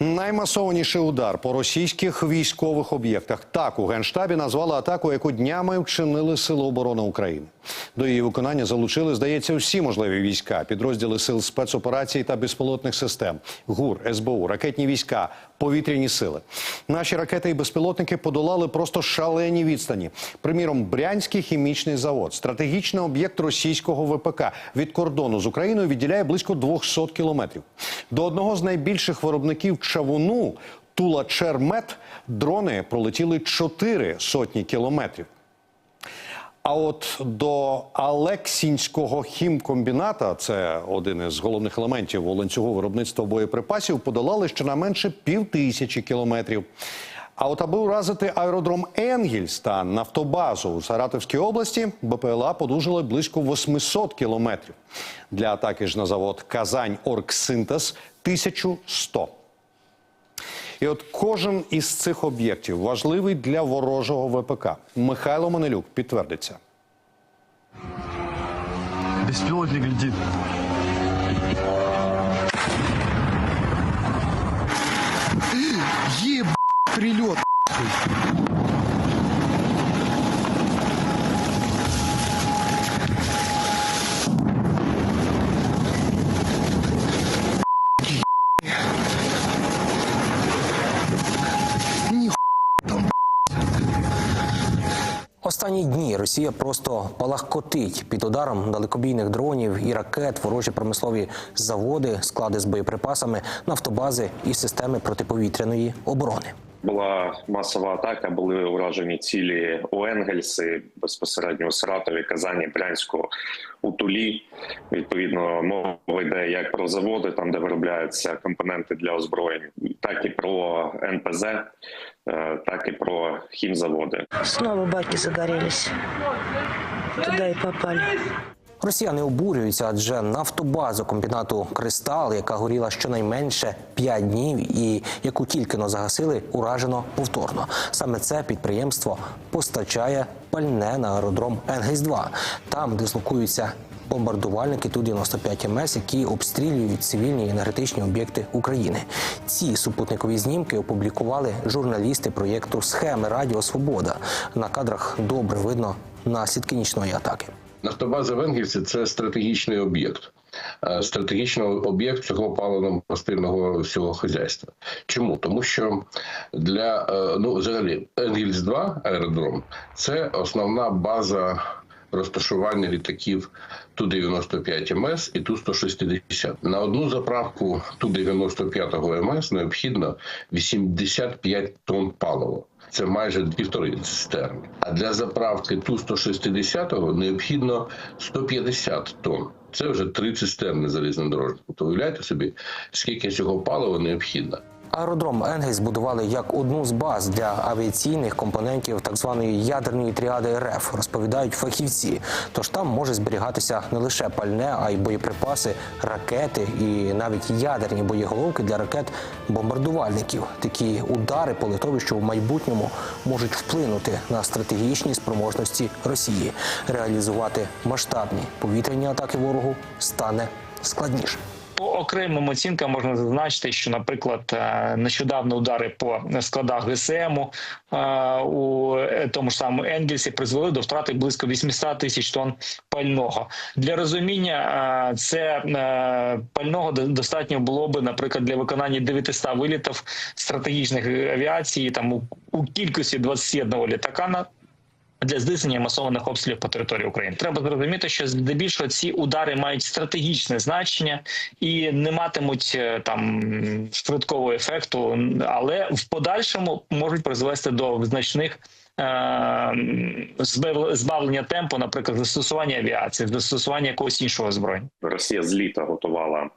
Наймасованіший удар по російських військових об'єктах. Так у генштабі назвали атаку, яку днями вчинили Сили оборони України. До її виконання залучили, здається, всі можливі війська, підрозділи сил спецоперацій та безпілотних систем, ГУР, СБУ, ракетні війська, повітряні сили. Наші ракети і безпілотники подолали просто шалені відстані. Приміром, Брянський хімічний завод, стратегічний об'єкт російського ВПК від кордону з Україною відділяє близько 200 кілометрів. До одного з найбільших виробників чавуну Тула Чермет дрони пролетіли чотири сотні кілометрів. А от до Алексінського хімкомбіната, це один із головних елементів у виробництва боєприпасів, подолали щонайменше пів тисячі кілометрів. А от аби уразити аеродром Енгільс та нафтобазу у Саратовській області, БПЛА подужили близько 800 кілометрів. Для атаки ж на завод Казань Оргсинтез 1100. І от кожен із цих об'єктів важливий для ворожого ВПК. Михайло Манелюк підтвердиться. Безпілотник летить. Еб прилет. Останні дні Росія просто палахкотить під ударом далекобійних дронів і ракет, ворожі промислові заводи, склади з боєприпасами, нафтобази і системи протиповітряної оборони. Була масова атака, були уражені цілі у Енгельси, безпосередньо у Саратові, Казані, Брянську, у Тулі. Відповідно, мова йде як про заводи, там де виробляються компоненти для озброєнь, так і про НПЗ, е, так і про хімзаводи. Снова баки загорелись. Туда и попали. Росіяни обурюються, адже нафтобазу комбінату Кристал, яка горіла щонайменше 5 днів, і яку тільки но загасили, уражено повторно. Саме це підприємство постачає пальне на аеродром Енгельс-2. Там дислокуються бомбардувальники Ту-95 МС, які обстрілюють цивільні енергетичні об'єкти України. Ці супутникові знімки опублікували журналісти проєкту Схеми Радіо Свобода. На кадрах добре видно наслідки нічної атаки. Нафтобаза в – це стратегічний об'єкт. Е, Стратегічний об'єкт цього паливно-мастильного всього хазяйства. Чому? Тому що для е, ну взагалі Енгельс 2 аеродром це основна база розташування літаків Ту-95 МС і Ту-160. На одну заправку Ту-95 МС необхідно 85 тонн палива. Це майже півтори цистерни. А для заправки Ту-160 необхідно 150 тонн. Це вже три цистерни залізнодорожних. То уявляєте собі, скільки цього палива необхідно. Аеродром Енгельс будували як одну з баз для авіаційних компонентів так званої ядерної тріади РФ, розповідають фахівці. Тож там може зберігатися не лише пальне, а й боєприпаси, ракети і навіть ядерні боєголовки для ракет бомбардувальників. Такі удари по литовищу в майбутньому можуть вплинути на стратегічні спроможності Росії. Реалізувати масштабні повітряні атаки ворогу стане складніше. По окремим оцінкам можна зазначити, що, наприклад, е, нещодавно удари по складах ГСМу е, у тому ж самому Енгельсі призвели до втрати близько 800 тисяч тонн пального. Для розуміння е, це пального достатньо було би, наприклад, для виконання 900 вилітів стратегічних авіації там у, кількості 21 літака для здійснення масованих обстрілів по території України. Треба зрозуміти, що здебільшого ці удари мають стратегічне значення і не матимуть е, там швидкого ефекту, але в подальшому можуть призвести до значних. е, Збавлення темпу, наприклад, застосування авіації, застосування якогось іншого озброєння. Росія з літа готувала.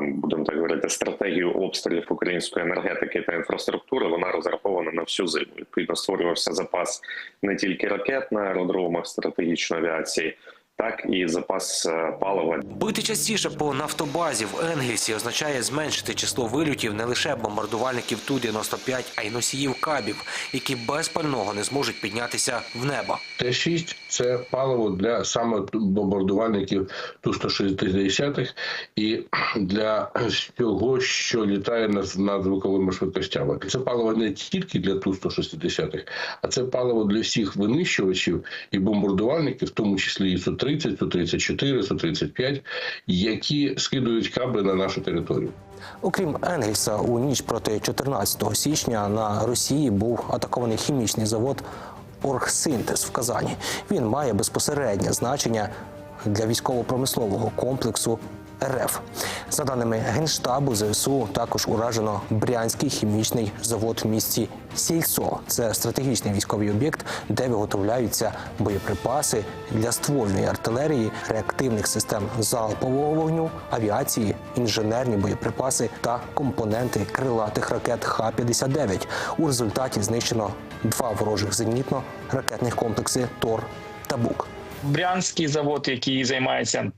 Будемо так говорити, стратегію обстрілів української енергетики та інфраструктури. Вона розрахована на всю зиму. Відповідно, створювався запас не тільки ракет на аеродромах стратегічної авіації, так і запас е, палива Бити частіше по нафтобазі в Енгельсі означає зменшити число вильотів не лише бомбардувальників Ту-95, а й носіїв кабів, які без пального не зможуть піднятися в небо. Т-6 – це паливо для саме бомбардувальників Ту-160 і для всього, що літає над, над звуковими швидкостями. Це паливо не тільки для Ту-160, а це паливо для всіх винищувачів і бомбардувальників, в тому числі і Су-30, Су-34, Су-35, які скидують каби на нашу територію. Окрім Енгельса, у ніч проти 14 січня на Росії був атакований хімічний завод Оргсинтез в Казані. Він має безпосереднє значення для військово-промислового комплексу РФ. За даними Генштабу ЗСУ, також уражено Брянський хімічний завод в місті Сільцо. Це стратегічний військовий об'єкт, де виготовляються боєприпаси для ствольної артилерії, реактивних систем залпового вогню, авіації, інженерні боєприпаси та компоненти крилатих ракет Х-59. У результаті знищено два ворожих зенітно-ракетних комплекси Тор та Бук. Брянський завод, який займається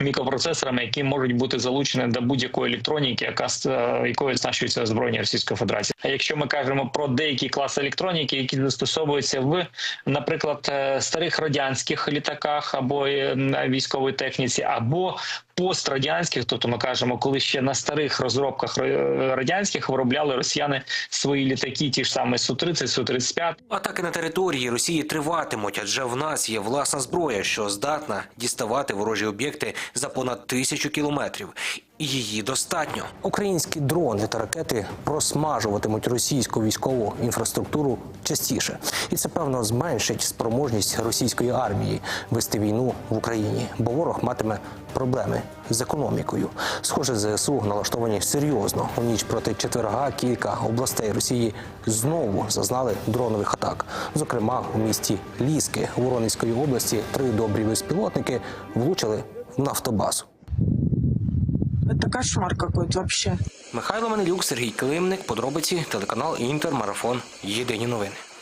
мікропроцесорами, які можуть бути залучені до будь-якої електроніки, яка е, якою оснащується озброєння Російської Федерації. А якщо ми кажемо про деякі класи електроніки, які застосовуються в, наприклад, е, старих радянських літаках або е, військовій техніці, або пострадянських, тобто ми кажемо, коли ще на старих розробках радянських виробляли росіяни свої літаки, ті ж самі су 30 су 35 Атаки на території Росії триватимуть, адже в нас є власна зброя, що здатна діставати ворожі об'єкти за понад тисячу кілометрів. Її достатньо. Українські дрони та ракети просмажуватимуть російську військову інфраструктуру частіше, і це певно зменшить спроможність російської армії вести війну в Україні, бо ворог матиме проблеми з економікою. Схоже, ЗСУ налаштовані серйозно. У ніч проти четверга кілька областей Росії знову зазнали дронових атак. Зокрема, у місті Ліски Воронезької області три добрі безпілотники влучили в нафтобазу. Это кошмар какой-то вообще. Михайло Манилюк, Сергій Климник, подробиці, телеканал Інтер, марафон. Єдині новини.